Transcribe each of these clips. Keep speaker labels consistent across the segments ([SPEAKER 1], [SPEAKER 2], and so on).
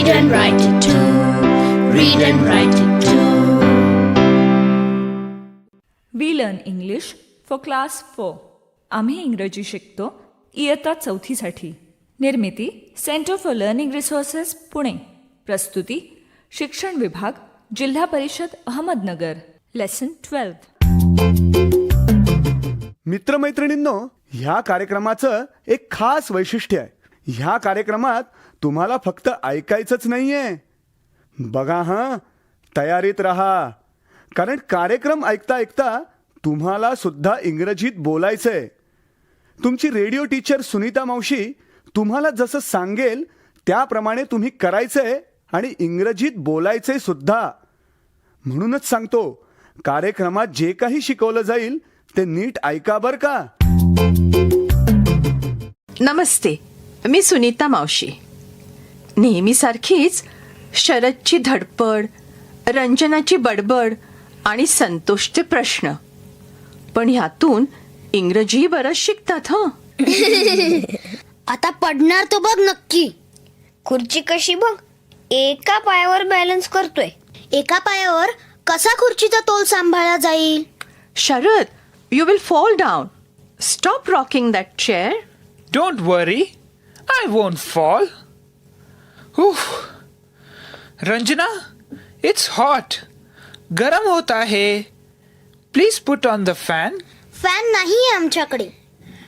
[SPEAKER 1] Read and write it too. Read and write it too.
[SPEAKER 2] We learn English for class four आम्ही इंग्रजी शिकतो इयत्ता चौथीसाठी. निर्मिती centre for learning resources Pune. प्रस्तुती शिक्षण विभाग जिल्हा परिषद अहमदनगर. लेसन ट्वेल्थ
[SPEAKER 3] मित्रमैत्रिणींनो ह्या कार्यक्रमाचं एक खास वैशिष्ट्य आहे. ह्या कार्यक्रमात तुम्हाला फक्त ऐकायचंच नाहीये. बघा हां तयारीत राहा. कारण कार्यक्रम ऐकता ऐकता तुम्हाला सुद्धा इंग्रजीत बोलायचंय. तुमची रेडिओ टीचर सुनीता मावशी तुम्हाला जसं सांगेल त्याप्रमाणे तुम्ही करायचंय आणि इंग्रजीत बोलायचंय सुद्धा. म्हणूनच सांगतो कार्यक्रमात जे काही शिकवलं जाईल ते नीट ऐका बर का.
[SPEAKER 4] नमस्ते मी सुनीता मावशी. नेहमीसारखीच शरदची धडपड रंजनाची बडबड आणि संतोषचे प्रश्न. पण ह्यातून इंग्रजी बरंच शिकतात हं?
[SPEAKER 5] आता पडणार तो बघ नक्की. खुर्ची कशी बघ? एका पायावर बॅलन्स करतोय. एका पायावर कसा खुर्चीचा तोल सांभाळला जाईल?
[SPEAKER 4] Sharad you will fall down stop rocking that chair
[SPEAKER 6] Don't worry, I won't fall. Whew. Ranjana, it's hot. गरम होता है please put on the fan
[SPEAKER 5] fan नाही आमच्याकडे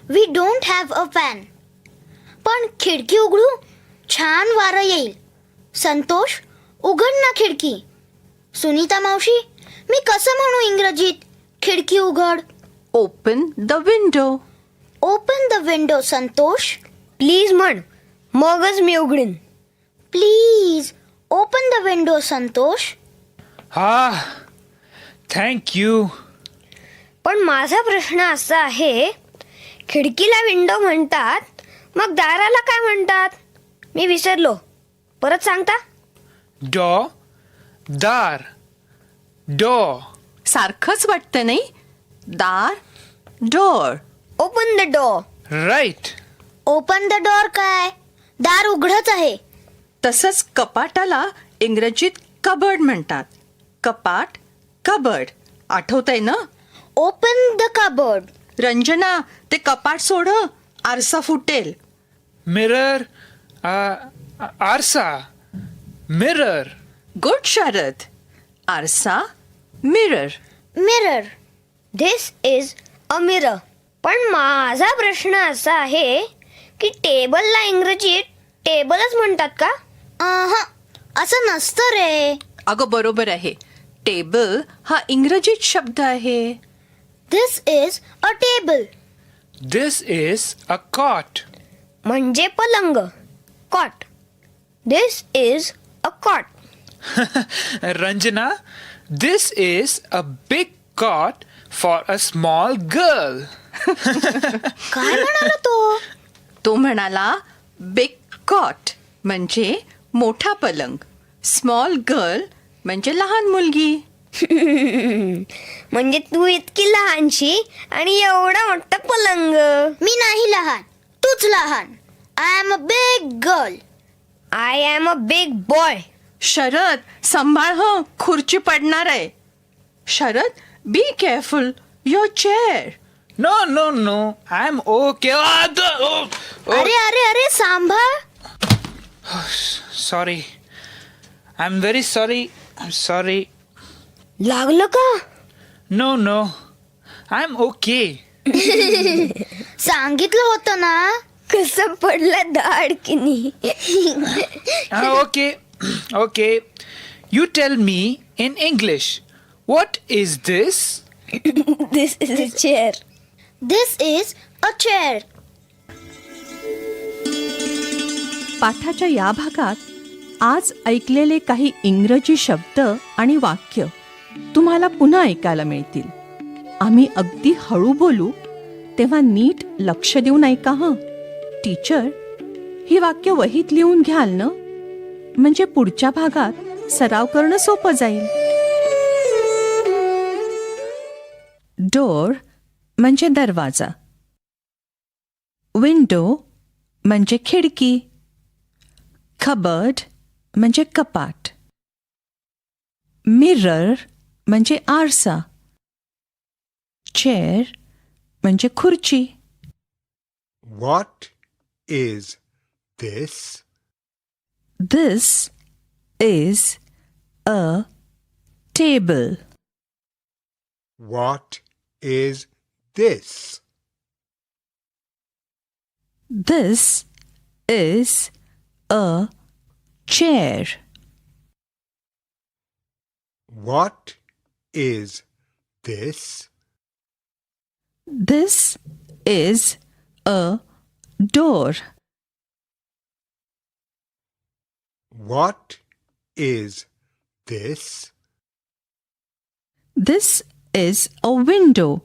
[SPEAKER 5] we don't have a fan पण खिडकी उघडू छान वारं येईल संतोष उघड ना खिडकी सुनीता मावशी मी कसं म्हणू इंग्रजीत खिडकी उघड
[SPEAKER 4] open the window
[SPEAKER 5] open the window Santosh please म्हण मगच मी उघडीन please open the window Santosh
[SPEAKER 6] हा थँक यू
[SPEAKER 5] पण माझा प्रश्न असा आहे खिडकीला विंडो म्हणतात मग दाराला काय म्हणतात? मी विसरलो. परत सांगता?
[SPEAKER 6] डॉ दार. डॉ.
[SPEAKER 4] सारखंच वाटतं नाही? दार door
[SPEAKER 5] open the door
[SPEAKER 6] right
[SPEAKER 5] open the door काय? दार उघडच आहे.
[SPEAKER 4] तसंच कपाटाला इंग्रजीत कबर्ड म्हणतात. कपाट कबर्ड आठवतंय ना?
[SPEAKER 5] ओपन द कबर्ड
[SPEAKER 4] रंजना ते कपाट सोड. हं. आरसा फुटेल.
[SPEAKER 6] मिरर आरसा. Mirror
[SPEAKER 4] good Sharad. आरसा mirror
[SPEAKER 5] mirror this is a mirror पण माझा प्रश्न असा आहे की टेबलला इंग्रजीत टेबलच म्हणतात का? असं नसतं रे.
[SPEAKER 4] अगं बरोबर आहे. टेबल हा इंग्रजीत शब्द आहे.
[SPEAKER 5] This is a table
[SPEAKER 6] this is a cot
[SPEAKER 5] म्हणजे पलंग. Cot this is a cot
[SPEAKER 6] Ranjana, this is a big cot for a small girl.
[SPEAKER 5] काय म्हणाला तो?
[SPEAKER 4] तो म्हणाला बिग कॉट म्हणजे मोठा पलंग. स्मॉल गर्ल म्हणजे लहान मुलगी.
[SPEAKER 5] म्हणजे तू इतकी लहानशी आणि एवढा मोठा पलंग. मी नाही लहान तूच लहान. I am a big girl I am a big boy
[SPEAKER 4] Sharad सांभाळ ह खुर्ची पडणार आहे. Sharad be careful your chair
[SPEAKER 6] No, no, no. I'm okay. Ah, the- oh, oh,
[SPEAKER 5] अरे अरे अरे सांभाळ.
[SPEAKER 6] sorry. I'm very sorry. I'm sorry.
[SPEAKER 5] लागलं का
[SPEAKER 6] No, no. I'm okay.
[SPEAKER 5] सांगितलं होतं ना कसं पडलं दाडकिनी
[SPEAKER 6] Ah, okay. okay. You tell me in English. What is this?
[SPEAKER 5] This is a chair this is a chair
[SPEAKER 7] पाठाच्या या भागात आज ऐकलेले काही इंग्रजी शब्द आणि वाक्य तुम्हाला पुन्हा ऐकायला मिळतील. आम्ही अगदी हळू बोलू तेव्हा नीट लक्ष देऊन ऐका हं. टीचर ही वाक्य वहीत लिहून घ्याल ना? म्हणजे पुढच्या भागात सराव करणं सोपं जाईल. डोर म्हणजे दरवाजा. विंडो
[SPEAKER 4] म्हणजे खिडकी. खबर्ड म्हणजे कपाट मिरर म्हणजे आरसा चेअर म्हणजे खुर्ची
[SPEAKER 8] What is this?
[SPEAKER 4] This is a table.
[SPEAKER 8] What is this?
[SPEAKER 4] This is a chair.
[SPEAKER 8] What is this?
[SPEAKER 4] This is a door.
[SPEAKER 8] What is this?
[SPEAKER 4] This is a window.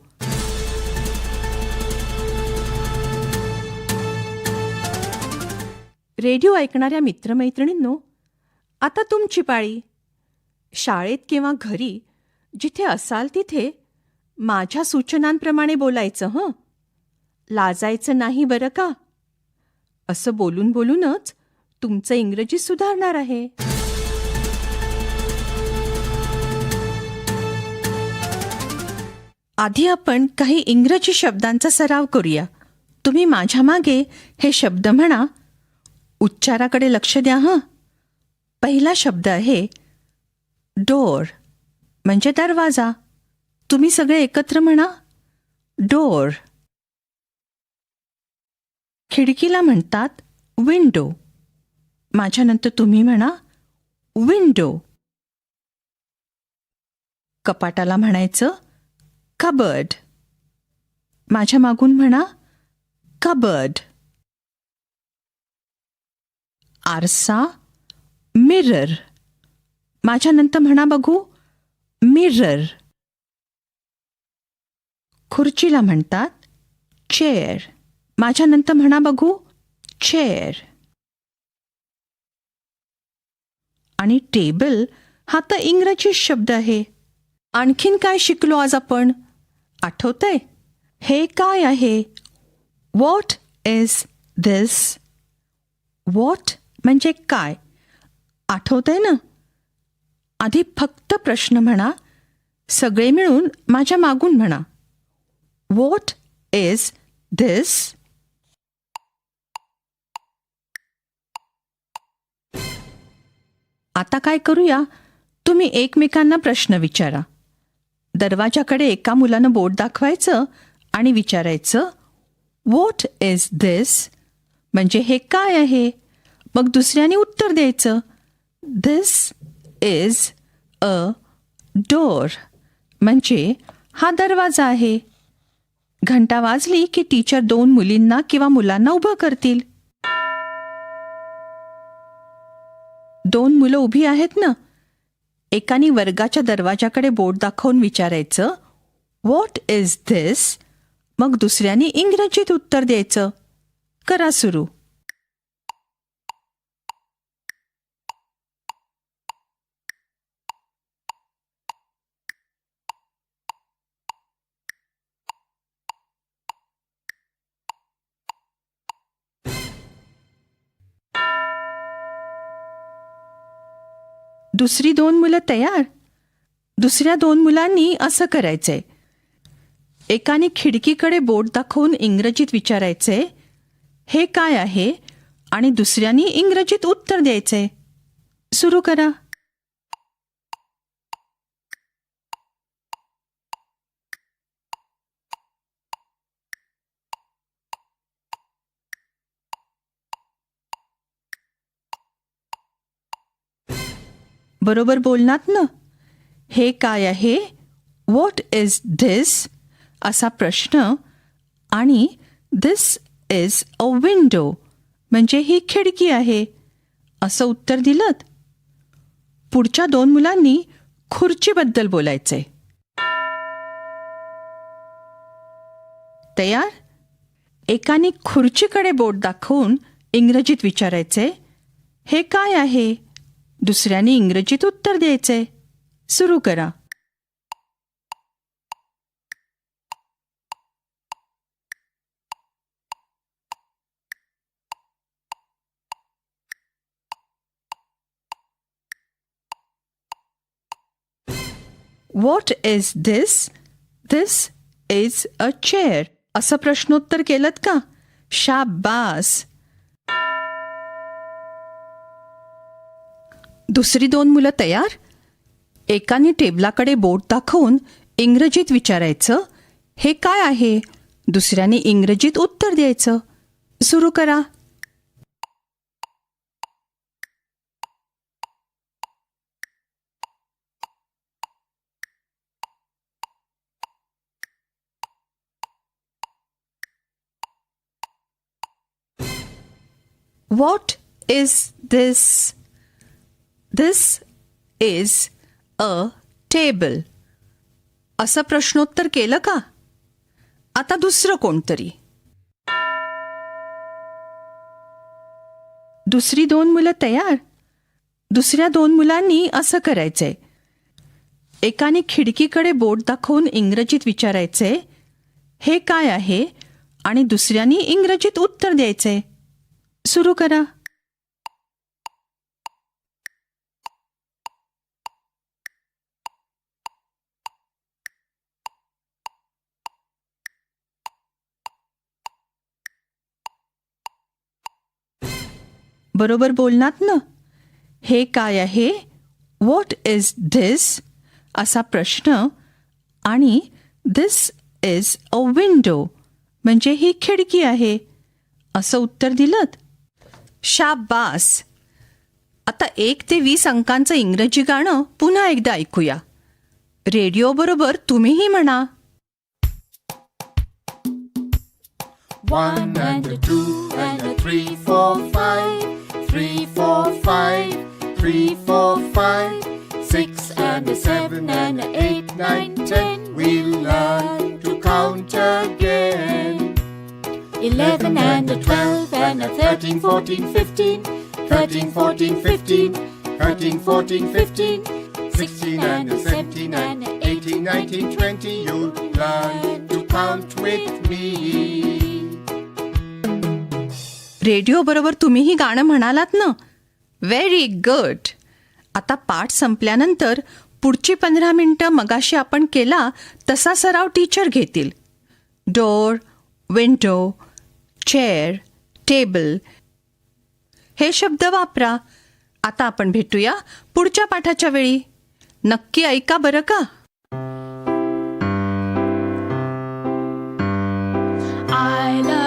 [SPEAKER 4] Radio ऐकणाऱ्या मित्रमैत्रिणींनो आता तुमची पाळी. शाळेत किंवा घरी जिथे असाल तिथे माझ्या सूचनांप्रमाणे बोलायचं हं? लाजायचं नाही बरं का? असं बोलून बोलूनच तुमचं इंग्रजी सुधारणार आहे. आधी आपण काही इंग्रजी शब्दांचा सराव करूया. तुम्ही माझ्या मागे हे शब्द म्हणा उच्चाराकडे लक्ष द्या हं. पहिला शब्द आहे डोर म्हणजे दरवाजा. तुम्ही सगळे एकत्र म्हणा डोर खिडकीला म्हणतात विंडो माझ्यानंतर तुम्ही म्हणा विंडो कपाटाला म्हणायचं कबर्ड माझ्या मागून म्हणा कबर्ड आरसा मिरर माझ्यानंतर म्हणा बघू मिरर खुर्चीला म्हणतात चेअर माझ्यानंतर म्हणा बघू चेअर आणि टेबल हा तर इंग्रजी शब्द आहे. आणखीन काय शिकलो आज आपण? आठवतंय? हे काय आहे? वॉट इज दिस वॉट म्हणजे काय? आठवतंय ना? आधी फक्त प्रश्न म्हणा. सगळे मिळून माझ्या मागून म्हणा. वॉट इज धिस आता काय करूया? तुम्ही एकमेकांना प्रश्न विचारा. दरवाजाकडे एका मुलानं बोट दाखवायचं आणि विचारायचं वॉट इज धिस म्हणजे हे काय आहे? मग दुसऱ्याने उत्तर द्यायचं. दिस इज अ डोर म्हणजे हा दरवाजा आहे. घंटा वाजली की टीचर दोन मुलींना किंवा मुलांना उभं करतील. दोन मुलं उभी आहेत ना? एकाने वर्गाच्या दरवाजाकडे बोट दाखवून विचारायचं व्हॉट इज धिस मग दुसऱ्याने इंग्रजीत उत्तर द्यायचं करा सुरू. दुसरी दोन मुलं तयार? दुसऱ्या दोन मुलांनी असं करायचंय. एकाने खिडकीकडे बोट दाखवून इंग्रजीत विचारायचंय हे काय आहे? आणि दुसऱ्यानी इंग्रजीत उत्तर द्यायचंय. सुरू करा. बरोबर बोलनात ना? हे काय आहे? व्हॉट इज धिस असा प्रश्न. आणि धिस इज अ विंडो म्हणजे ही खिडकी आहे. असं उत्तर दिलं पुढच्या दोन मुलांनी खुर्चीबद्दल बोलायचंय तयार? एकाने खुर्चीकडे बोट दाखवून इंग्रजीत विचारायचे. हे काय आहे? दुसऱ्याने इंग्रजीत उत्तर द्यायचे. सुरू करा. What is this this is a chair असं प्रश्नोत्तर केलं का? शाबास. दुसरी दोन मुलं तयार? एकाने टेबलाकडे बोट दाखवून इंग्रजीत विचारायचं हे काय आहे? दुसऱ्याने इंग्रजीत उत्तर द्यायचं सुरू करा. What is this this is a table असं प्रश्नोत्तर केलं का? आता दुसरं कोणतरी. दुसरी दोन मुलं तयार? दुसऱ्या दोन मुलांनी असं करायचंय. एकाने खिडकीकडे बोट दाखवून इंग्रजीत विचारायचे हे काय आहे? आणि दुसऱ्यानी इंग्रजीत उत्तर द्यायचे सुरू करा. बरोबर बोलनात ना? हे काय आहे? वॉट इज धिस असा प्रश्न. आणि धिस इज अ विंडो म्हणजे ही खिडकी आहे. असं उत्तर दिलं शाबास. आता एक ते वीस अंकांचं इंग्रजी गाणं पुन्हा एकदा ऐकूया. रेडिओ बरोबर तुम्हीही म्हणा.
[SPEAKER 9] One and a two and a three, four, five. Three, four, five. Three, four, five. Six and a seven and a eight, nine, ten. We'll learn to count again. Eleven and a twelve and a thirteen, fourteen, fifteen. Thirteen, fourteen, fifteen. Thirteen, fourteen, fifteen. Sixteen and a seventeen and a eighteen, nineteen, twenty. You'll learn to count with me.
[SPEAKER 4] Radio बरोबर तुम्हीही गाणं म्हणालात ना? Very good आता पाठ संपल्यानंतर पुढची पंधरा मिनटं मगाशी आपण केला तसा सराव टीचर घेतील. डोर विंडो चेअर टेबल हे शब्द वापरा. आता आपण भेटूया पुढच्या पाठाच्या वेळी. नक्की ऐका बरं का?
[SPEAKER 9] I love